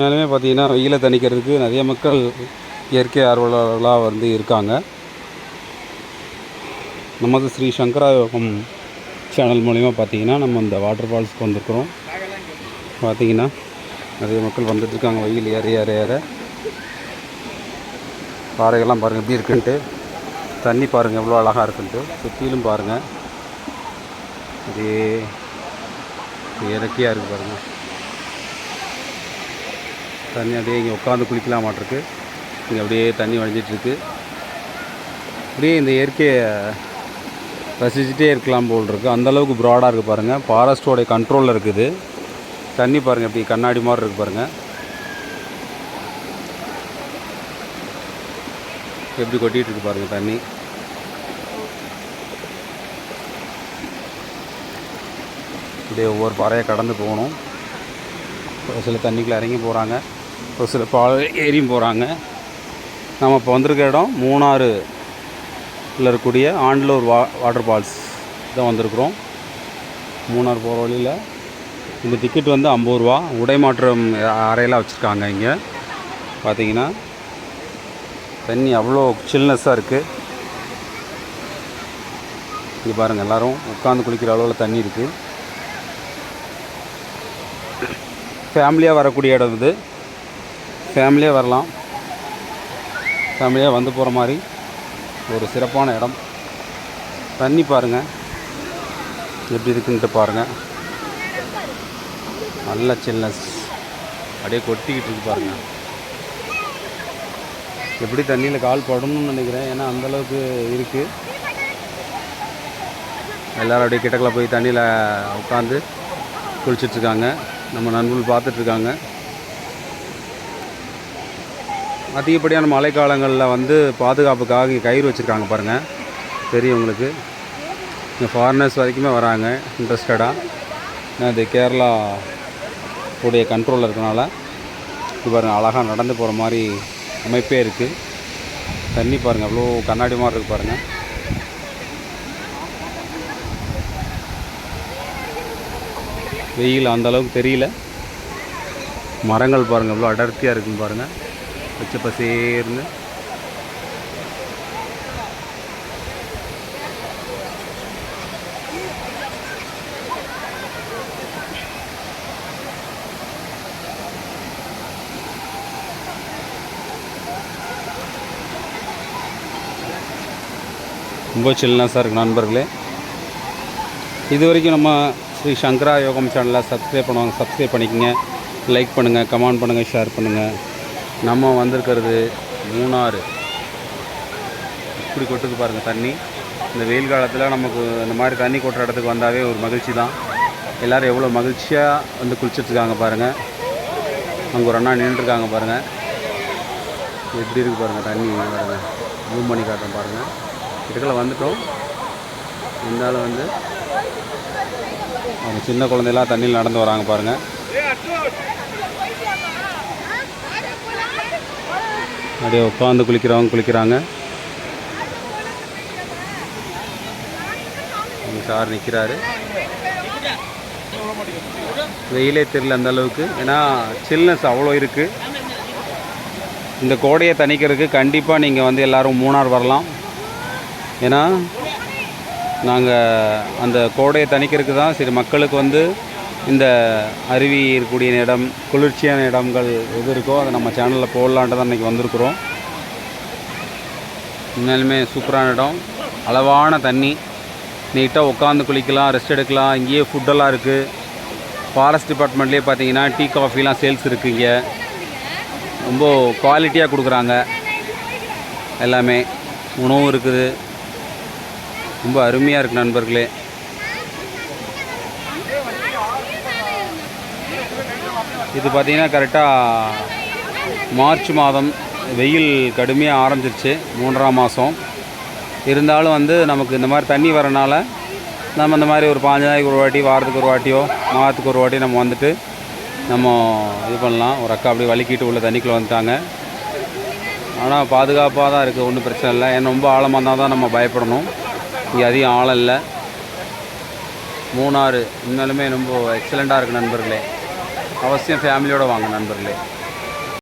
உண்மையாலுமே பார்த்தீங்கன்னா வெயிலை தணிக்கிறதுக்கு நிறைய மக்கள் இயற்கை ஆர்வலர்களாக வந்து இருக்காங்க. நமது ஸ்ரீ சங்கராயோகம் சேனல் மூலிமா பார்த்தீங்கன்னா நம்ம இந்த வாட்டர் ஃபால்ஸ்க்கு வந்திருக்கிறோம் பார்த்தீங்கன்னா நிறைய மக்கள் வந்துட்டுருக்காங்க வெயில் ஏற ஏற ஏற. பாறைகள்லாம் பாருங்கள் எப்படி இருக்குன்ட்டு. தண்ணி பாருங்கள் எவ்வளோ அழகாக இருக்குன்ட்டு. சுற்றிலும் பாருங்கள் அதே இயற்கையாக இருக்குது பாருங்கள் தண்ணி அப்படியே இங்கே உட்காந்து குளிக்கலாம் மாட்டிருக்கு. இங்கே அப்படியே தண்ணி வழிஞ்சிட்ருக்கு அப்படியே இந்த இயற்கையை ரசிச்சுட்டே இருக்கலாம் போல் இருக்குது அந்தளவுக்கு ப்ராடாக இருக்குது பாருங்கள் ஃபாரஸ்ட்டோடைய கண்ட்ரோலில் இருக்குது. தண்ணி பாருங்கள் இப்படி கண்ணாடி மாதிரி இருக்குது பாருங்கள் எப்படி கொட்டிகிட்டு இருக்கு பாருங்கள் தண்ணி. இப்படியே ஒவ்வொரு பாறையை கடந்து போகணும். ஒரு சில தண்ணிக்குள்ளே இறங்கி போகிறாங்க ஒரு சில பால் ஏறியும் போகிறாங்க நம்ம இப்போ வந்திருக்க இடம் மூணாறு இருக்கக்கூடிய ஆண்டலூர் வா வாட்டர் ஃபால்ஸ் தான் வந்திருக்கிறோம். மூணார் போகிற வழியில் இந்த டிக்கெட் வந்து ஐம்பது ரூபா. உடை மாற்றம் அறையெல்லாம் வச்சுருக்காங்க இங்கே. பார்த்தீங்கன்னா தண்ணி அவ்வளோ சில்னஸ்ஸாக இருக்குது இங்கே பாருங்கள் எல்லோரும் உட்காந்து குளிக்கிற அளவில் தண்ணி இருக்குது ஃபேமிலியாக வரக்கூடிய இடம் இது. ஃபேமிலியாக வரலாம். ஃபேமிலியாக வந்து போகிற மாதிரி ஒரு சிறப்பான இடம். தண்ணி பாருங்கள் எப்படி இருக்குன்ட்டு பாருங்கள் நல்ல சில்னஸ் அப்படியே கொட்டிக்கிட்டு இருக்கு பாருங்கள் எப்படி தண்ணியில் கால் படணும்னு நினைக்கிறேன். ஏன்னா அந்தளவுக்கு இருக்குது எல்லோரும் அப்படியே கிட்டக்கில் போய் தண்ணியில் உட்காந்து குளிச்சிட்ருக்காங்க நம்ம நண்பர்கள் பார்த்துட்ருக்காங்க அதிகப்படியான மழைக்காலங்களில் வந்து பாதுகாப்புக்காக இங்கே கயிறு வச்சுருக்காங்க பாருங்கள் தெரியும் உங்களுக்கு. இங்கே ஃபாரினர்ஸ் வரைக்குமே வராங்க இன்ட்ரெஸ்டடாக அது இது கேரளா உடைய கண்ட்ரோலில் இருக்கனால இது பாருங்கள் அழகாக நடந்து போகிற மாதிரி அமைப்பே இருக்குது தண்ணி பாருங்கள் அவ்வளோ கண்ணாடி மாதிரி இருக்குது பாருங்கள் வெயில் அந்த அளவுக்கு தெரியல. மரங்கள் பாருங்கள் எவ்வளோ அடர்த்தியாக இருக்குன்னு பாருங்கள் பச்சை பசேர்னு ரொம்ப சில்னஸாக இருக்குது நண்பர்களே. இது வரைக்கும் நம்ம ஸ்ரீ சங்கரா யோகம் சேனலை சப்ஸ்கிரைப் பண்ணுவாங்க சப்ஸ்கிரைப் பண்ணிக்கோங்க. லைக் பண்ணுங்கள் கமெண்ட் பண்ணுங்கள் ஷேர் பண்ணுங்கள் நம்ம வந்திருக்கிறது மூணாறு. இப்படி கொட்டுக்கு பாருங்கள் தண்ணி. இந்த வெயில் காலத்தில் நமக்கு இந்த மாதிரி தண்ணி கொட்டுற இடத்துக்கு வந்தாவே ஒரு மகிழ்ச்சி தான். எல்லோரும் எவ்வளோ மகிழ்ச்சியாக வந்து குளிச்சிட்ருக்காங்க பாருங்கள் அங்கே ஒரு அண்ணா நின்றுருக்காங்க பாருங்கள் எப்படி இருக்குது பாருங்கள் தண்ணி பாருங்கள் ஜூம் பண்ணி காட்டுறேன் பாருங்கள் இதுக்குள்ள வந்துட்டோம். இருந்தாலும் வந்து அவங்க சின்ன குழந்தையெல்லாம் தண்ணியில் நடந்து வராங்க பாருங்கள் அப்படியே உட்காந்து குளிக்கிறவங்க குளிக்கிறாங்க. சார் நிற்கிறாரு வெயிலே தெரியல அந்த அளவுக்கு. ஏன்னா சில்னஸ் அவ்வளோ இருக்குது இந்த கோடையை தணிக்கிறதுக்கு கண்டிப்பாக நீங்கள் வந்து எல்லோரும் மூணார் வரலாம். ஏன்னா நாங்கள் அந்த கோடையை தணிக்கிறதுக்கு தான் சரி மக்களுக்கு வந்து இந்த அருவி இருக்கக்கூடிய இடம் குளிர்ச்சியான இடங்கள் எது இருக்கோ அதை நம்ம சேனலில் போடலான்ட்டு தான் இன்றைக்கி வந்திருக்குறோம். உண்மையிலுமே சூப்பரான இடம். அளவான தண்ணி. நீட்டாக உட்காந்து குளிக்கலாம் ரெஸ்ட் எடுக்கலாம். இங்கேயே ஃபுட்டெல்லாம் இருக்குது ஃபாரஸ்ட் டிபார்ட்மெண்ட்லேயே பார்த்தீங்கன்னா டீ காஃபிலாம் சேல்ஸ் இருக்குது இங்கே. ரொம்ப குவாலிட்டியாக கொடுக்குறாங்க. எல்லாமே உணவும் இருக்குது. ரொம்ப அருமையாக இருக்குது நண்பர்களே. இது பார்த்திங்கன்னா கரெக்டாக மார்ச் மாதம் வெயில் கடுமையாக ஆரம்பிச்சிருச்சு மூன்றாம் மாதம் இருந்தாலும் வந்து நமக்கு இந்த மாதிரி தண்ணி வரனால நம்ம இந்த மாதிரி ஒரு பாஞ்சு நாளைக்கு ஒரு வாட்டி வாரத்துக்கு ஒரு வாட்டியோ மாதத்துக்கு ஒரு வாட்டி நம்ம வந்துட்டு நம்ம இது பண்ணலாம். ஒரு அக்கா அப்படியே வலிக்கிட்டு உள்ள தண்ணிக்குள்ளே வந்துட்டாங்க. ஆனால் பாதுகாப்பாக தான் இருக்குது ஒன்றும் பிரச்சனை இல்லை. ஏன்னா ரொம்ப ஆழமாக இருந்தால் தான் நம்ம பயப்படணும். இங்கே அதிகம் ஆழம் இல்லை. மூணாறு உண்மையிலுமே ரொம்ப எக்ஸலண்ட்டாக இருக்குது நண்பர்களே. അവസ്ഥയും ഫാമിലിയോടെ വാങ്ങും നൻപറിൽ